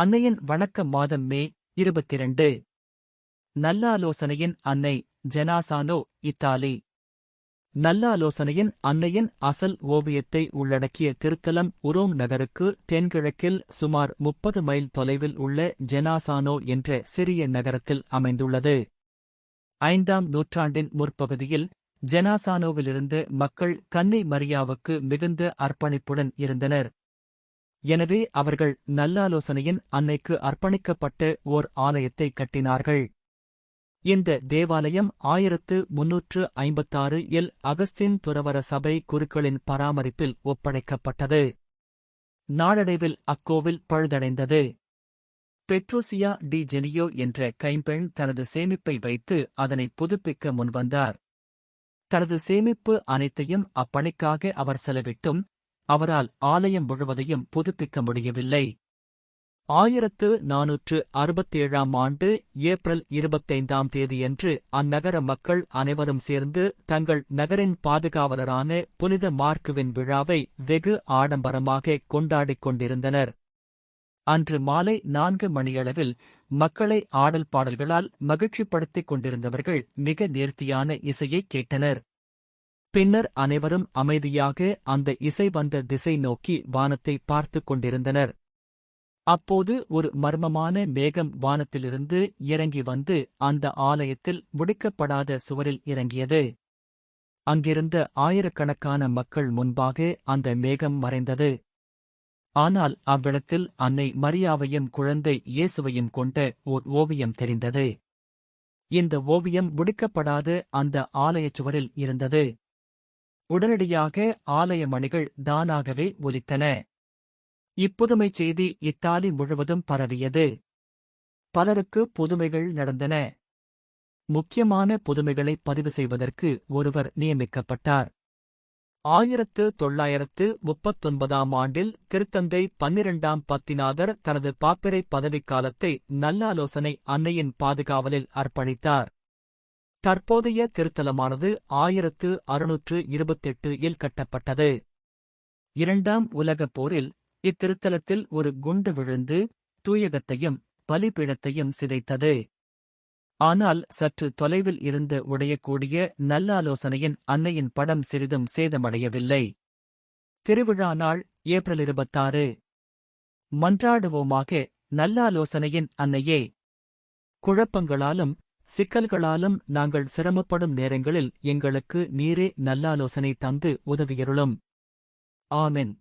அன்னையின் வணக்க மாதம் மே இருபத்திரண்டு. நல்லாலோசனையின் அன்னை ஜெனாசானோ இத்தாலி. நல்லாலோசனையின் அன்னையின் அசல் ஓவியத்தை உள்ளடக்கிய திருத்தலம் உரோம் நகருக்கு தென்கிழக்கில் சுமார் முப்பது மைல் தொலைவில் உள்ள ஜெனாசானோ என்ற சிறிய நகரத்தில் அமைந்துள்ளது. ஐந்தாம் நூற்றாண்டின் முற்பகுதியில் ஜெனாசானோவிலிருந்து மக்கள் கன்னி மரியாவுக்கு மிகுந்த அர்ப்பணிப்புடன் இருந்தனர். எனவே அவர்கள் நல்லாலோசனையின் அன்னைக்கு அர்ப்பணிக்கப்பட்டு ஓர் ஆலயத்தை கட்டினார்கள். இந்த தேவாலயம் ஆயிரத்து முன்னூற்று ஐம்பத்தாறு இல் அகஸ்தின் துறவர சபை குருக்களின் பராமரிப்பில் ஒப்படைக்கப்பட்டது. நாளடைவில் அக்கோவில் பழுதடைந்தது. பெட்ரோசியா டி ஜெனியோ என்ற கைம்பெண் தனது சேமிப்பை வைத்து அதனை புதுப்பிக்க முன்வந்தார். தனது சேமிப்பு அனைத்தையும் அப்பணிக்காக அவர் செலவிட்டும் அவரால் ஆலயம் முழுவதையும் புதுப்பிக்க முடியவில்லை. ஆயிரத்து நானூற்று அறுபத்தேழாம் ஆண்டு ஏப்ரல் இருபத்தைந்தாம் தேதியன்று அந்நகர மக்கள் அனைவரும் சேர்ந்து தங்கள் நகரின் பாதுகாவலரான புனித மார்க்குவின் விழாவை வெகு ஆடம்பரமாக கொண்டாடிக் கொண்டிருந்தனர். அன்று மாலை நான்கு மணியளவில் மக்களை ஆடல் பாடல்களால் மகிழ்ச்சிப்படுத்திக் கொண்டிருந்தவர்கள் மிக நேர்த்தியான இசையைக் கேட்டனர். பின்னர் அனைவரும் அமைதியாக அந்த இசை வந்த திசை நோக்கி வானத்தை பார்த்துக் கொண்டிருந்தனர். அப்போது ஒரு மர்மமான மேகம் வானத்திலிருந்து இறங்கி வந்து அந்த ஆலயத்தில் முடிக்கப்படாத சுவரில் இறங்கியது. அங்கிருந்த ஆயிரக்கணக்கான மக்கள் முன்பாக அந்த மேகம் மறைந்தது. ஆனால் அவ்விடத்தில் அன்னை மரியாவையும் குழந்தை இயேசுவையும் கொண்ட ஓர் ஓவியம் தெரிந்தது. இந்த ஓவியம் முடிக்கப்படாத அந்த ஆலயச் சுவரில் இருந்தது. உடனடியாக ஆலய மணிகள் தானாகவே ஒலித்தன. இப்புதுமைச் செய்தி இத்தாலி முழுவதும் பரவியது. பலருக்கு புதுமைகள் நடந்தன. முக்கியமான புதுமைகளை பதிவு செய்வதற்கு ஒருவர் நியமிக்கப்பட்டார். ஆயிரத்து தொள்ளாயிரத்து முப்பத்தொன்பதாம் ஆண்டில் திருத்தந்தை பன்னிரண்டாம் பத்திநாதர் தனது பாப்பிரை பதவிக்காலத்தை நல்லாலோசனை அன்னையின் பாதுகாவலில் அர்ப்பணித்தார். தற்போதைய திருத்தலமானது ஆயிரத்து அறுநூற்று இருபத்தெட்டு இல் கட்டப்பட்டது. இரண்டாம் உலகப் போரில் இத்திருத்தலத்தில் ஒரு குண்டு விழுந்து தூயகத்தையும் பலிபீடத்தையும் சிதைத்தது. ஆனால் சற்று தொலைவில் இருந்து உடையக்கூடிய நல்லாலோசனையின் அன்னையின் படம் சிறிதும் சேதமடையவில்லை. திருவிழா நாள் ஏப்ரல் இருபத்தாறு. மன்றாடுவோமாக நல்லாலோசனையின் அன்னையே. குழப்பங்களாலும் சிக்கல்களாலும் நாங்கள் சிரமப்படும் நேரங்களில் எங்களுக்கு நீரே நல்லாலோசனை தந்து உதவியருளும். ஆமென்.